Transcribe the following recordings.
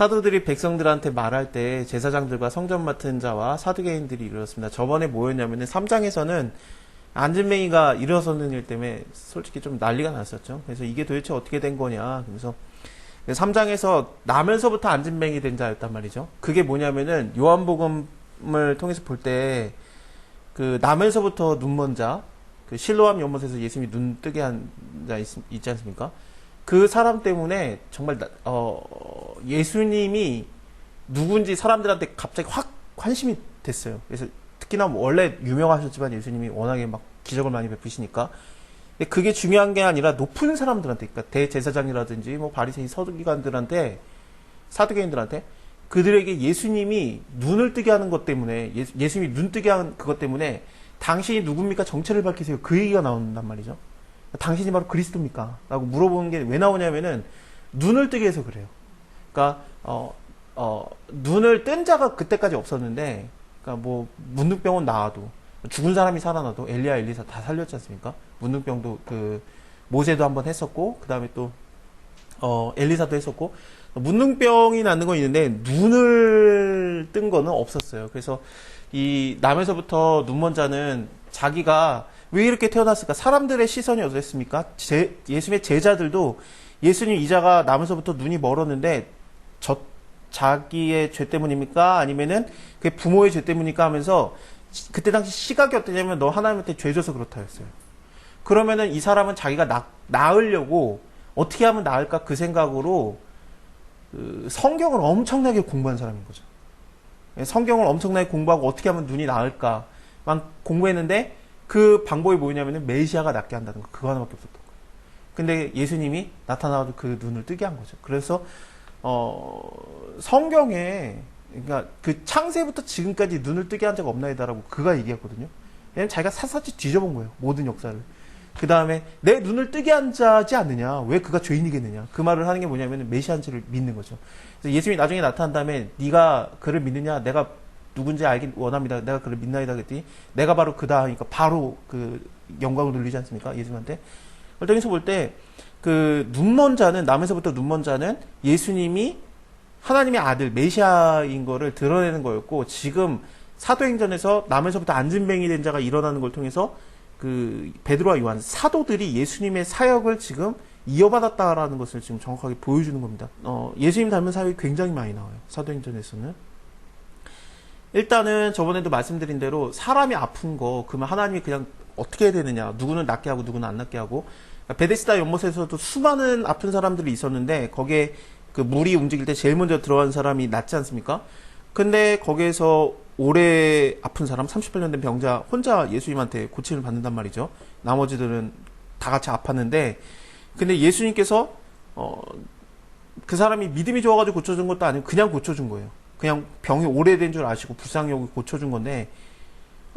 사도들이 백성들한테 말할 때 제사장들과 성전 맡은 자와 사두개인들이 이르렀습니다. 저번에 뭐였냐면은 3장에서는 안진뱅이가 일어서는 일 때문에 솔직히 좀 난리가 났었죠. 그래서 이게 도대체 어떻게 된 거냐. 그래서 3장에서 나면서부터 안진뱅이 된 자였단 말이죠. 그게 뭐냐면은 요한복음을 통해서 볼 때 그 나면서부터 눈먼 자, 그 실로암 연못에서 예수님이 눈 뜨게 한 자 있지 않습니까? 그 사람 때문에 정말 나- 어, 예수님이 누군지 사람들한테 갑자기 확 관심이 됐어요. 그래서 특히나 뭐 원래 유명하셨지만 예수님이 워낙에 막 기적을 많이 베푸시니까. 근데 그게 중요한 게 아니라 높은 사람들한테 그러니까 대제사장이라든지 뭐 바리새인 서기관들한테 사두개인들한테 그들에게 예수님이 눈을 뜨게 하는 것 때문에 예수, 예수님이 눈 뜨게 한 그것 때문에 당신이 누굽니까? 정체를 밝히세요. 그 얘기가 나온단 말이죠 당신이 바로 그리스도입니까? 라고 물어보는 게 왜 나오냐면은 눈을 뜨게 해서 그래요. 그러니까 어, 어, 눈을 뜬 자가 그때까지 없었는데 그러니까 뭐 문둥병은 나와도 죽은 사람이 살아나도 엘리야 엘리사 다 살렸지 않습니까? 문둥병도 그 모세도 한번 했었고 그 다음에 또 어, 엘리사도 했었고 문둥병이 낫는 건 있는데 눈을 뜬 거는 없었어요. 그래서 이 남에서부터 눈먼 자는 자기가 왜 이렇게 태어났을까? 사람들의 시선이 어땠습니까? 제, 예수님의 제자들도 예수님 이자가 남에서부터 눈이 멀었는데 저 자기의 죄 때문입니까? 아니면은 그 부모의 죄 때문입니까? 하면서 시- 그때 당시 시각이 어떠냐면 너 하나님한테 죄 져서 그렇다 했어요. 그러면은 이 사람은 자기가 나, 나으려고 어떻게 하면 나을까 그 생각으로 그 성경을 엄청나게 공부한 사람인 거죠. 예, 성경을 엄청나게 공부하고 어떻게 하면 눈이 나을까만 공부했는데 그 방법이 뭐냐면은 메시아가 낫게 한다는 거 그거 하나밖에 없었던 거예요. 근데 예수님이 나타나가지고 그 눈을 뜨게 한 거죠. 그래서 어 성경에 그러니까 그 창세부터 지금까지 눈을 뜨게 한 적 없나이다라고 그가 얘기했거든요. 왜냐면 자기가 샅샅이 뒤져본 거예요. 모든 역사를. 그 다음에 내 눈을 뜨게 한 자지 않느냐? 왜 그가 죄인이겠느냐? 그 말을 하는 게 뭐냐면 메시아인지를 믿는 거죠. 그래서 예수님이 나중에 나타난 다음에 네가 그를 믿느냐? 내가 누군지 알기 원합니다. 내가 그를 믿나이다 그랬더니 내가 바로 그다 하니까 바로 그 영광을 돌리지 않습니까? 예수님한테. 그래서 볼 때 그 눈먼 자는 남에서부터 눈먼 자는 예수님이 하나님의 아들 메시아인 거를 드러내는 거였고 지금 사도행전에서 남에서부터 안진뱅이 된 자가 일어나는 걸 통해서 그 베드로와 요한 사도들이 예수님의 사역을 지금 이어받았다라는 것을 지금 정확하게 보여주는 겁니다. 어, 예수님 닮은 사역이 굉장히 많이 나와요. 사도행전에서는. 일단은 저번에도 말씀드린 대로 사람이 아픈 거 그러면 하나님이 그냥 어떻게 해야 되느냐 누구는 낫게 하고 누구는 안 낫게 하고 베데스다 연못에서도 수많은 아픈 사람들이 있었는데 거기에 그 물이 움직일 때 제일 먼저 들어간 사람이 낫지 않습니까? 근데 거기에서 오래 아픈 사람 38년 된 병자 혼자 예수님한테 고침을 받는단 말이죠. 나머지들은 다 같이 아팠는데 근데 예수님께서 어, 그 사람이 믿음이 좋아가지고 고쳐준 것도 아니고 그냥 고쳐준 거예요. 그냥 병이 오래된 줄 아시고 여기 고쳐준 건데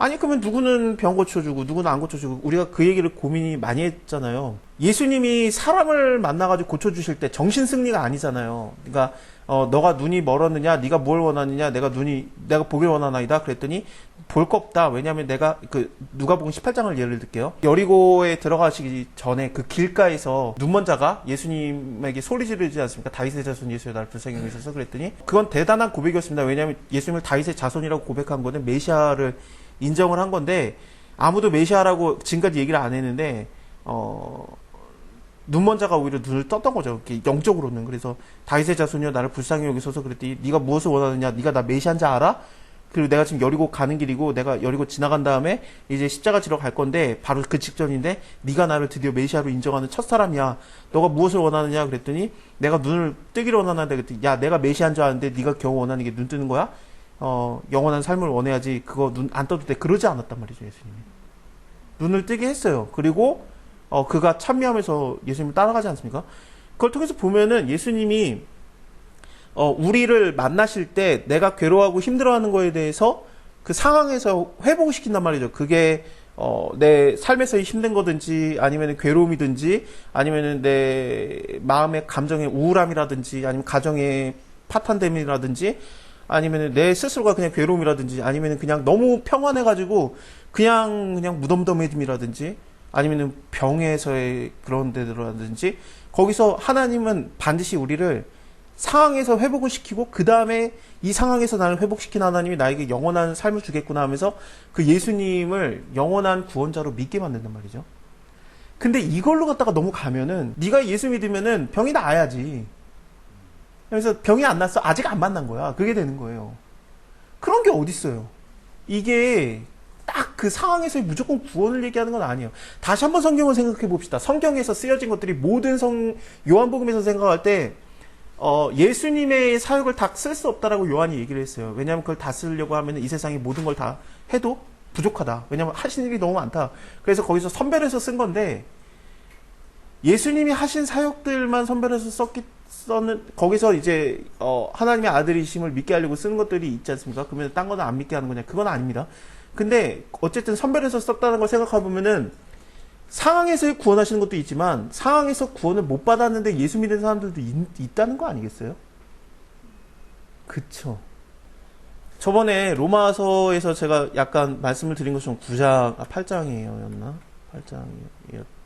아니 그러면 누구는 병 고쳐주고 누구는 안 고쳐주고 우리가 그 얘기를 고민이 많이 했잖아요. 예수님이 사람을 만나가지고 고쳐주실 때 정신 승리가 아니잖아요. 그러니까 어 너가 눈이 멀었느냐, 네가 뭘 원하느냐, 내가 눈이 내가 보길 원하나이다. 그랬더니 볼 거 없다. 왜냐하면 내가 그 누가복음 18장을 예를 들게요. 여리고에 들어가시기 전에 그 길가에서 눈먼 자가 예수님에게 소리 지르지 않습니까? 다윗의 자손 예수여 나를 불쌍히 여기소서 그랬더니 그건 대단한 고백이었습니다. 왜냐하면 예수님을 다윗의 자손이라고 고백한 거는 메시아를 인정을 한 건데 아무도 메시아라고 지금까지 얘기를 안 했는데 어 눈먼 자가 오히려 눈을 떴던 거죠. 이렇게 영적으로는 그래서 다윗의 자손이여 나를 불쌍히 여기소서 그랬더니 네가 무엇을 원하느냐? 네가 나 메시아인 줄 알아? 그리고 내가 지금 여리고 가는 길이고 내가 여리고 지나간 다음에 이제 십자가 지러 갈 건데 바로 그 직전인데 네가 나를 드디어 메시아로 인정하는 첫 사람이야. 너가 무엇을 원하느냐 그랬더니 내가 눈을 뜨기를 원하는데 그랬더니 야 내가 메시아인 줄 아는데 네가 겨우 원하는 게 눈 뜨는 거야? 어 영원한 삶을 원해야지 그거 눈 안 떠도 돼. 그러지 않았단 말이죠 예수님이. 눈을 뜨게 했어요. 그리고 어 그가 찬미하면서 예수님을 따라가지 않습니까? 그걸 통해서 보면은 예수님이 어, 우리를 만나실 때 내가 괴로워하고 힘들어하는 거에 대해서 그 상황에서 회복을 시킨단 말이죠. 그게 어, 내 삶에서의 힘든 거든지 아니면 괴로움이든지 아니면 내 마음의 감정의 우울함이라든지 아니면 가정의 파탄됨이라든지 아니면 내 스스로가 그냥 괴로움이라든지 아니면 그냥 너무 평안해가지고 그냥 그냥 무덤덤해짐이라든지 아니면 병에서의 그런 데라든지 거기서 하나님은 반드시 우리를 상황에서 회복을 시키고 그 다음에 이 상황에서 나를 회복시킨 하나님이 나에게 영원한 삶을 주겠구나 하면서 그 예수님을 영원한 구원자로 믿게 만든단 말이죠. 근데 이걸로 갖다가 너무 가면은 네가 예수 믿으면은 병이 나아야지. 그래서 병이 안 났어. 아직 안 만난 거야. 그게 되는 거예요. 그런 게 어딨어요. 이게 딱 그 상황에서 무조건 구원을 얘기하는 건 아니에요. 다시 한번 성경을 생각해 봅시다. 성경에서 쓰여진 것들이 모든 성, 요한복음에서 생각할 때, 어, 예수님의 사역을 다 쓸 수 없다라고 요한이 얘기를 했어요. 왜냐하면 그걸 다 쓰려고 하면 이 세상의 모든 걸 다 해도 부족하다. 왜냐하면 하신 일이 너무 많다. 그래서 거기서 선별해서 쓴 건데, 예수님이 하신 사역들만 선별해서 썼기, 썼는, 거기서 이제, 어, 하나님의 아들이심을 믿게 하려고 쓰는 것들이 있지 않습니까? 그러면 딴 거는 안 믿게 하는 거냐? 그건 아닙니다. 근데, 어쨌든 선별해서 썼다는 걸 생각해 보면은, 상황에서 구원하시는 것도 있지만, 상황에서 구원을 못 받았는데 예수 믿는 사람들도 있, 다는거 아니겠어요? 그쵸. 저번에 로마서에서 제가 약간 말씀을 드린 것처럼 9장, 아, 8장이에요, 였나? 8장이었죠.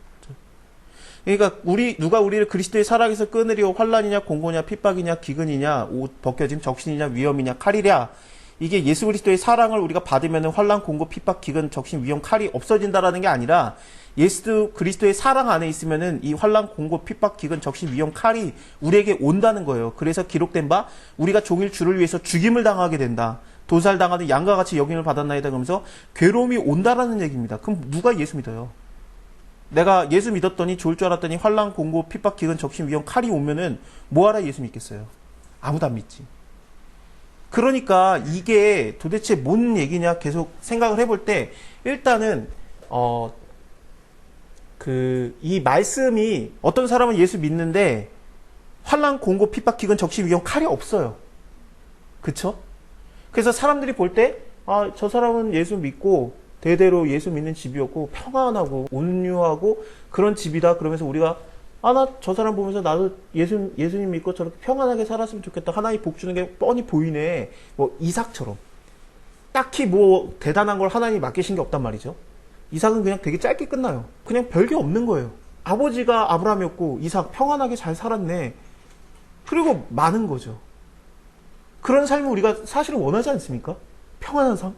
그러니까 우리 누가 우리를 그리스도의 사랑에서 끊으리오 환란이냐 공고냐 핍박이냐 기근이냐 옷 벗겨짐 적신이냐 위험이냐 칼이랴 이게 예수 그리스도의 사랑을 우리가 받으면 환란 공고 핍박 기근 적신 위험 칼이 없어진다라는 게 아니라 예수 그리스도의 사랑 안에 있으면은 이 환란 공고 핍박 기근 적신 위험 칼이 우리에게 온다는 거예요. 그래서 기록된 바 우리가 종일 주를 위해서 죽임을 당하게 된다. 도살 당하는 양과 같이 여김을 받았나이다 그러면서 괴로움이 온다라는 얘기입니다. 그럼 누가 예수 믿어요? 내가 예수 믿었더니 좋을 줄 알았더니 환란 공고 핍박 기근 적신 위험 칼이 오면은 뭐하라 예수 믿겠어요? 아무도 안 믿지. 그러니까 이게 도대체 뭔 얘기냐 계속 생각을 해볼 때 일단은 어 그 이 말씀이 어떤 사람은 예수 믿는데 환란 공고 핍박 기근 적신 위험 칼이 없어요. 그쵸? 그래서 사람들이 볼 때 아 저 사람은 예수 믿고 대대로 예수 믿는 집이었고 평안하고 온유하고 그런 집이다. 그러면서 우리가 아 나 저 사람 보면서 나도 예수 예수님 믿고 저렇게 평안하게 살았으면 좋겠다. 하나님 복 주는 게 뻔히 보이네. 뭐 이삭처럼 딱히 뭐 대단한 걸 하나님이 맡기신 게 없단 말이죠. 이삭은 그냥 되게 짧게 끝나요. 그냥 별게 없는 거예요. 아버지가 아브라함이었고 이삭 평안하게 잘 살았네. 그리고 많은 거죠. 그런 삶을 우리가 사실은 원하지 않습니까? 평안한 삶.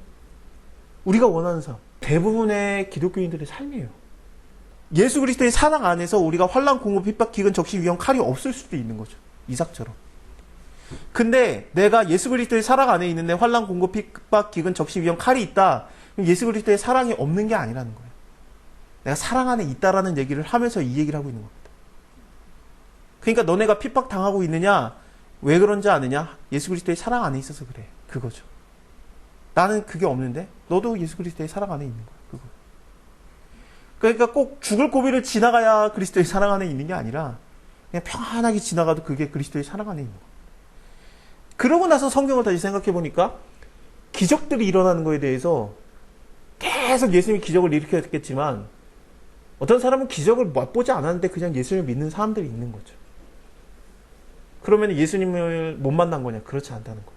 우리가 원하는 삶. 대부분의 기독교인들의 삶이에요. 예수 그리스도의 사랑 안에서 우리가 환란 공급 핍박 기근 적시 위험 칼이 없을 수도 있는 거죠. 이삭처럼. 근데 내가 예수 그리스도의 사랑 안에 있는데 환란 공급 핍박 기근 적시 위험 칼이 있다. 그럼 예수 그리스도의 사랑이 없는 게 아니라는 거예요. 내가 사랑 안에 있다라는 얘기를 하면서 이 얘기를 하고 있는 겁니다. 그러니까 너네가 핍박 당하고 있느냐? 왜 그런지 아느냐? 예수 그리스도의 사랑 안에 있어서 그래. 그거죠. 나는 그게 없는데 너도 예수 그리스도의 사랑 안에 있는 거야. 그거. 그러니까 꼭 죽을 고비를 지나가야 그리스도의 사랑 안에 있는 게 아니라 그냥 편안하게 지나가도 그게 그리스도의 사랑 안에 있는 거야. 그러고 나서 성경을 다시 생각해 보니까 기적들이 일어나는 거에 대해서 계속 예수님이 기적을 일으켰겠지만 어떤 사람은 기적을 맛보지 않았는데 그냥 예수님을 믿는 사람들이 있는 거죠. 그러면 예수님을 못 만난 거냐? 그렇지 않다는 거예요.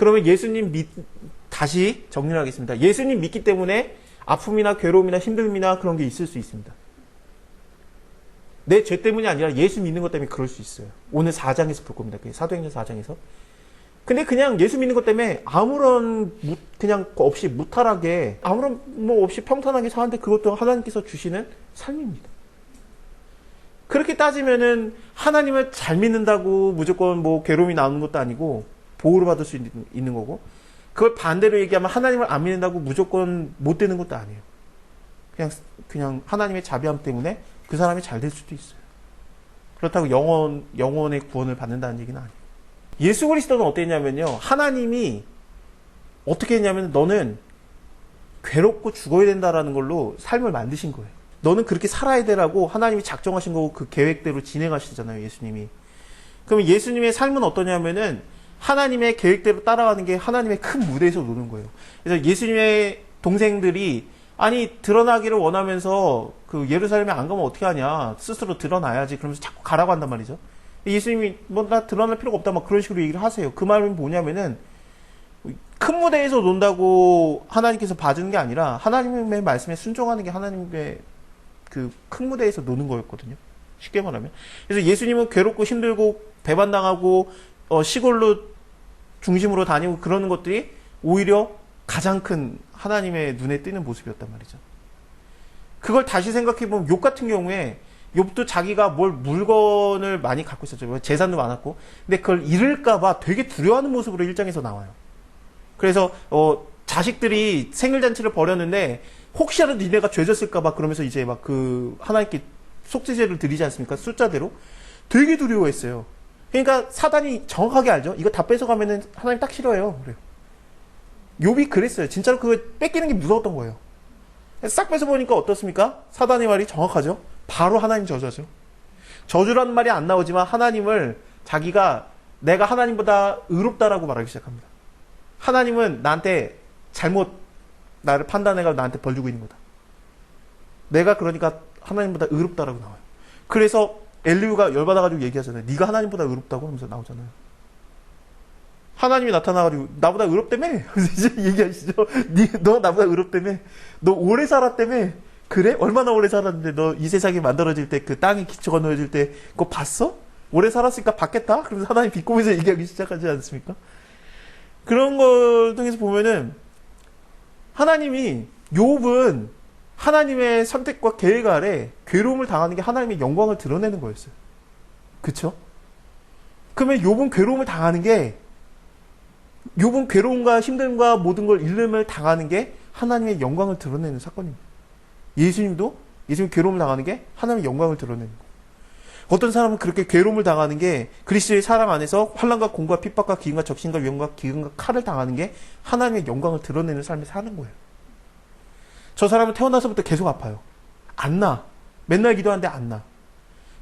그러면 예수님 믿, 다시 정리를 하겠습니다. 예수님 믿기 때문에 아픔이나 괴로움이나 힘듦이나 그런 게 있을 수 있습니다. 내 죄 때문이 아니라 예수 믿는 것 때문에 그럴 수 있어요. 오늘 4장에서 볼 겁니다. 사도행전 4장에서. 근데 그냥 예수 믿는 것 때문에 아무런 무, 그냥 없이 무탈하게 아무런 뭐 없이 평탄하게 사는데 그것도 하나님께서 주시는 삶입니다. 그렇게 따지면은 하나님을 잘 믿는다고 무조건 뭐 괴로움이 나오는 것도 아니고 보호를 받을 수 있는, 있는 거고 그걸 반대로 얘기하면 하나님을 안 믿는다고 무조건 못 되는 것도 아니에요. 그냥 그냥 하나님의 자비함 때문에 그 사람이 잘 될 수도 있어요. 그렇다고 영원 영원의 구원을 받는다는 얘기는 아니에요. 예수 그리스도는 어땠냐면요. 하나님이 어떻게 했냐면 너는 괴롭고 죽어야 된다라는 걸로 삶을 만드신 거예요. 너는 그렇게 살아야 되라고 하나님이 작정하신 거고 그 계획대로 진행하시잖아요, 예수님이. 그럼 예수님의 삶은 어떠냐면은 하나님의 계획대로 따라가는 게 하나님의 큰 무대에서 노는 거예요. 그래서 예수님의 동생들이 아니 드러나기를 원하면서 그 예루살렘에 안 가면 어떻게 하냐 스스로 드러나야지 그러면서 자꾸 가라고 한단 말이죠. 예수님이 뭐 나 드러날 필요가 없다 막 그런 식으로 얘기를 하세요. 그 말은 뭐냐면은 큰 무대에서 논다고 하나님께서 봐주는 게 아니라 하나님의 말씀에 순종하는 게 하나님의 그 큰 무대에서 노는 거였거든요. 쉽게 말하면. 그래서 예수님은 괴롭고 힘들고 배반당하고 어, 시골로 중심으로 다니고 그러는 것들이 오히려 가장 큰 하나님의 눈에 띄는 모습이었단 말이죠. 그걸 다시 생각해보면 욥 같은 경우에 욥도 자기가 뭘 물건을 많이 갖고 있었죠. 뭐 재산도 많았고. 근데 그걸 잃을까봐 되게 두려워하는 모습으로 일장에서 나와요. 그래서, 어, 자식들이 생일잔치를 벌였는데, 혹시라도 니네가 죄졌을까봐 그러면서 이제 막 그, 하나님께 속죄제를 드리지 않습니까? 숫자대로. 되게 두려워했어요. 그러니까 사단이 정확하게 알죠? 이거 다 뺏어가면은 하나님 딱 싫어요. 그래요. 욥이 그랬어요. 진짜로 그거 뺏기는 게 무서웠던 거예요. 싹 뺏어보니까 어떻습니까? 사단의 말이 정확하죠? 바로 하나님 저주죠. 저주라는 말이 안 나오지만 하나님을 자기가 내가 하나님보다 의롭다라고 말하기 시작합니다. 하나님은 나한테 잘못 나를 판단해가 나한테 벌 주고 있는 거다. 내가 그러니까 하나님보다 의롭다라고 나와요. 그래서 엘리우가 열받아가지고 얘기하잖아요. 네가 하나님보다 의롭다고 하면서 나오잖아요. 하나님이 나타나가지고 나보다 의롭다며 이제 얘기하시죠. 네, 너 나보다 의롭다며 너 오래 살았다며 그래? 얼마나 오래 살았는데 너 이 세상이 만들어질 때 그 땅이 기초가 놓여질 때 그거 봤어? 오래 살았으니까 받겠다? 그러면서 하나님 비꼬면서 얘기하기 시작하지 않습니까? 그런 걸 통해서 보면은 하나님이 욥은 하나님의 선택과 계획 아래 괴로움을 당하는 게 하나님의 영광을 드러내는 거였어요. 그쵸? 그러면 욥은 괴로움을 당하는 게 욥은 괴로움과 힘듦과 모든 걸 잃음을 당하는 게 하나님의 영광을 드러내는 사건입니다. 예수님도 예수님 괴로움을 당하는 게 하나님의 영광을 드러내는 거예요. 어떤 사람은 그렇게 괴로움을 당하는 게 그리스도의 사랑 안에서 환란과 공과 핍박과 기근과 적신과 위험과 기근과 칼을 당하는 게 하나님의 영광을 드러내는 삶을 사는 거예요. 저 사람은 태어나서부터 계속 아파요. 안 나. 맨날 기도하는데 안 나.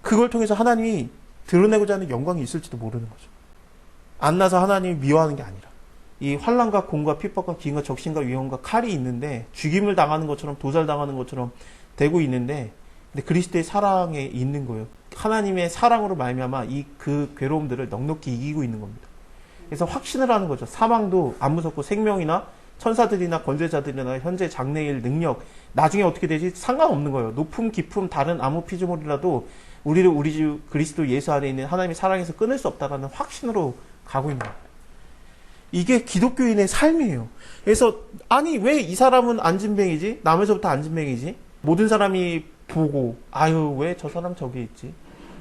그걸 통해서 하나님이 드러내고자 하는 영광이 있을지도 모르는 거죠. 안 나서 하나님이 미워하는 게 아니라 이 환란과 공과 핍박과 기근과 적신과 위험과 칼이 있는데 죽임을 당하는 것처럼 도살당하는 것처럼 되고 있는데 근데 그리스도의 사랑에 있는 거예요. 하나님의 사랑으로 말미암아 이 그 괴로움들을 넉넉히 이기고 있는 겁니다. 그래서 확신을 하는 거죠. 사망도 안 무섭고 생명이나 천사들이나 권세자들이나 현재 장래일 능력 나중에 어떻게 되지 상관없는 거예요. 높음 깊음 다른 아무 피조물이라도 우리를 우리 주 그리스도 예수 안에 있는 하나님의 사랑에서 끊을 수 없다라는 확신으로 가고 있는 거예요. 이게 기독교인의 삶이에요. 그래서 아니 왜 이 사람은 안진뱅이지? 남에서부터 안진뱅이지? 모든 사람이 보고 아유 왜 저 사람 저기 있지?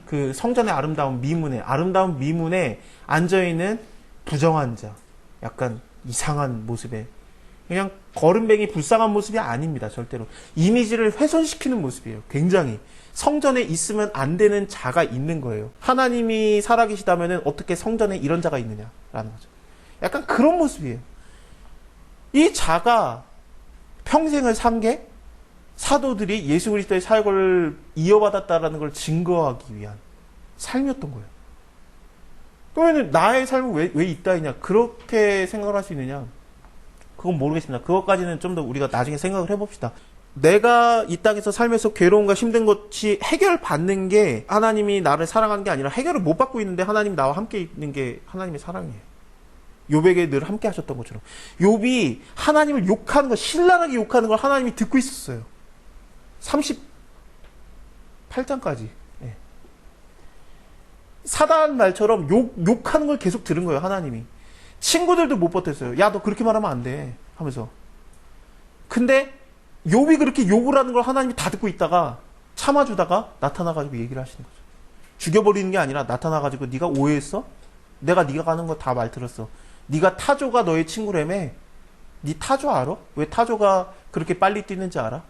그 성전의 아름다운 미문에 아름다운 미문에 앉아 있는 부정한 자, 약간 이상한 모습에 그냥 거름뱅이 불쌍한 모습이 아닙니다. 절대로 이미지를 훼손시키는 모습이에요. 굉장히 성전에 있으면 안 되는 자가 있는 거예요. 하나님이 살아계시다면 어떻게 성전에 이런 자가 있느냐라는 거죠. 약간 그런 모습이에요. 이 자가 평생을 산 게 사도들이 예수 그리스도의 사역을 이어받았다라는 걸 증거하기 위한 삶이었던 거예요. 그러면 나의 삶은 왜, 왜 있다 했냐? 그렇게 생각을 할 수 있느냐? 그건 모르겠습니다. 그것까지는 좀 더 우리가 나중에 생각을 해봅시다. 내가 이 땅에서 살면서 괴로움과 힘든 것이 해결받는 게 하나님이 나를 사랑하는 게 아니라 해결을 못 받고 있는데 하나님이 나와 함께 있는 게 하나님의 사랑이에요. 욥에게 늘 함께 하셨던 것처럼. 욥이 하나님을 욕하는 거, 신랄하게 욕하는 걸 하나님이 듣고 있었어요. 38장까지. 예. 사단 말처럼 욕, 욕하는 걸 계속 들은 거예요, 하나님이. 친구들도 못 버텼어요. 야, 너 그렇게 말하면 안 돼. 하면서. 근데, 욥이 그렇게 욕을 하는 걸 하나님이 다 듣고 있다가, 참아주다가, 나타나가지고 얘기를 하시는 거죠. 죽여버리는 게 아니라, 나타나가지고, 네가 오해했어? 내가 네가 가는 거 다 말 들었어. 네가 타조가 너의 친구라며? 네 타조 알아? 왜 타조가 그렇게 빨리 뛰는지 알아?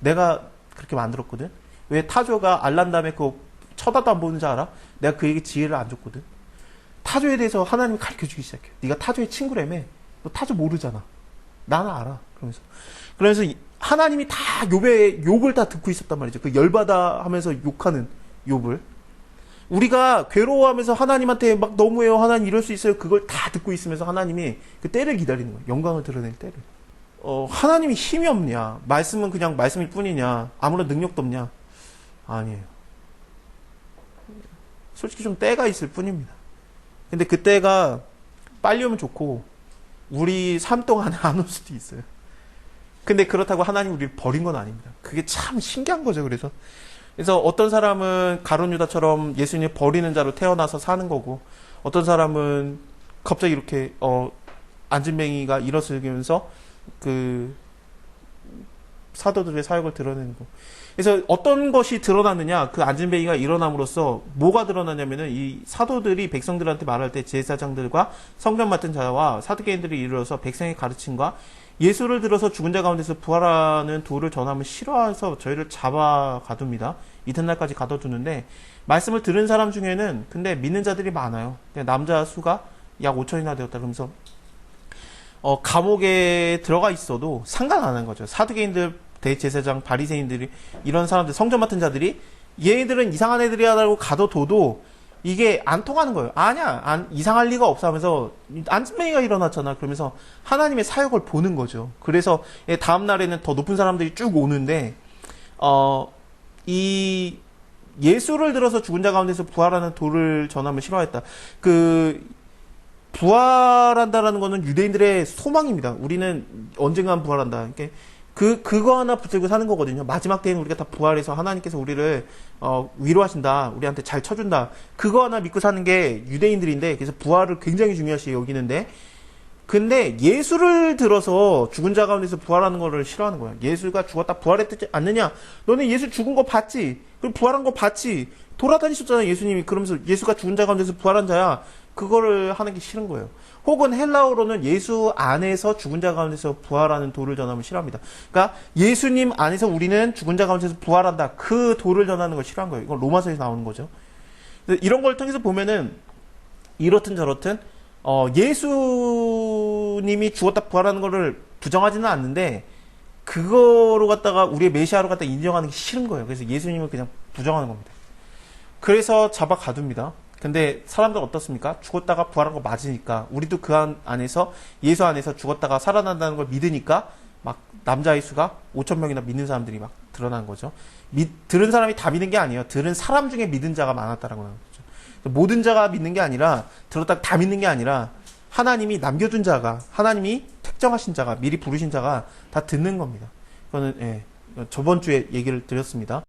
내가 그렇게 만들었거든. 왜 타조가 알란 다음에 그 쳐다도 안 보는지 알아? 내가 그에게 지혜를 안 줬거든. 타조에 대해서 하나님이 가르쳐 주기 시작해. 네가 타조의 친구라며? 너 타조 모르잖아. 나는 알아. 그러면서 그래서 하나님이 다 욥의 욕을 다 듣고 있었단 말이죠. 그 열받아 하면서 욕하는 욥을 우리가 괴로워하면서 하나님한테 막 너무해요. 하나님 이럴 수 있어요. 그걸 다 듣고 있으면서 하나님이 그 때를 기다리는 거예요. 영광을 드러낼 때를. 어, 하나님이 힘이 없냐? 말씀은 그냥 말씀일 뿐이냐? 아무런 능력도 없냐? 아니에요. 솔직히 좀 때가 있을 뿐입니다. 근데 그 때가 빨리 오면 좋고, 우리 삶 동안에 안올 수도 있어요. 근데 그렇다고 하나님 우리를 버린 건 아닙니다. 그게 참 신기한 거죠. 그래서 그래서 어떤 사람은 가론 유다처럼 예수님 버리는 자로 태어나서 사는 거고 어떤 사람은 갑자기 이렇게 어 안진뱅이가 일어서면서 그 사도들의 사역을 드러내는 거. 그래서 어떤 것이 드러나느냐 그 안진뱅이가 일어남으로써 뭐가 드러나냐면은 이 사도들이 백성들한테 말할 때 제사장들과 성전 맡은 자와 사두개인들이 이르러서 백성의 가르침과 예수를 들어서 죽은 자 가운데서 부활하는 도를 전함을 싫어해서 저희를 잡아 가둡니다. 이튿날까지 가둬두는데 말씀을 들은 사람 중에는 근데 믿는 자들이 많아요. 남자 수가 약 5천이나 되었다 그러면서 어, 감옥에 들어가 있어도 상관 안 하는 거죠. 사두개인들, 대제사장, 바리새인들이 이런 사람들 성전 맡은 자들이 얘네들은 이상한 애들이라고 가둬둬도 이게 안 통하는 거예요. 아니야, 안, 이상할 리가 없어 하면서 안진뱅이가 일어났잖아. 그러면서 하나님의 사역을 보는 거죠. 그래서 예, 다음 날에는 더 높은 사람들이 쭉 오는데 어, 이 예수를 들어서 죽은 자 가운데서 부활하는 도를 전함을 싫어했다. 그 부활한다라는 거는 유대인들의 소망입니다. 우리는 언젠간 부활한다. 이렇게 그 그거 하나 붙들고 사는 거거든요. 마지막 때에는 우리가 다 부활해서 하나님께서 우리를 어, 위로하신다. 우리한테 잘 쳐준다. 그거 하나 믿고 사는 게 유대인들인데 그래서 부활을 굉장히 중요시 여기는데 근데 예수를 들어서 죽은 자 가운데서 부활하는 거를 싫어하는 거야. 예수가 죽었다 부활했지 않느냐? 너네 예수 죽은 거 봤지? 그리고 부활한 거 봤지? 돌아다니셨잖아, 예수님이. 그러면서 예수가 죽은 자 가운데서 부활한 자야. 그거를 하는 게 싫은 거예요. 혹은 헬라어로는 예수 안에서 죽은 자 가운데서 부활하는 도를 전하면 싫어합니다. 그러니까 예수님 안에서 우리는 죽은 자 가운데서 부활한다. 그 도를 전하는 걸 싫어한 거예요. 이건 로마서에서 나오는 거죠. 이런 걸 통해서 보면은 이렇든 저렇든 어, 예수님이 죽었다 부활하는 거를 부정하지는 않는데 그거로 갖다가 우리의 메시아로 갖다 인정하는 게 싫은 거예요. 그래서 예수님을 그냥 부정하는 겁니다. 그래서 잡아 가둡니다. 근데 사람들 어떻습니까? 죽었다가 부활한 거 맞으니까 우리도 그 안, 안에서 예수 안에서 죽었다가 살아난다는 걸 믿으니까 막 남자의 수가 5천 명이나 믿는 사람들이 막 드러난 거죠. 믿, 들은 사람이 다 믿는 게 아니에요. 들은 사람 중에 믿은 자가 많았다라고 하는 거죠. 모든 자가 믿는 게 아니라 들었다 다 믿는 게 아니라 하나님이 남겨둔 자가 하나님이 특정하신 자가 미리 부르신 자가 다 듣는 겁니다. 그거는 예, 저번 주에 얘기를 드렸습니다.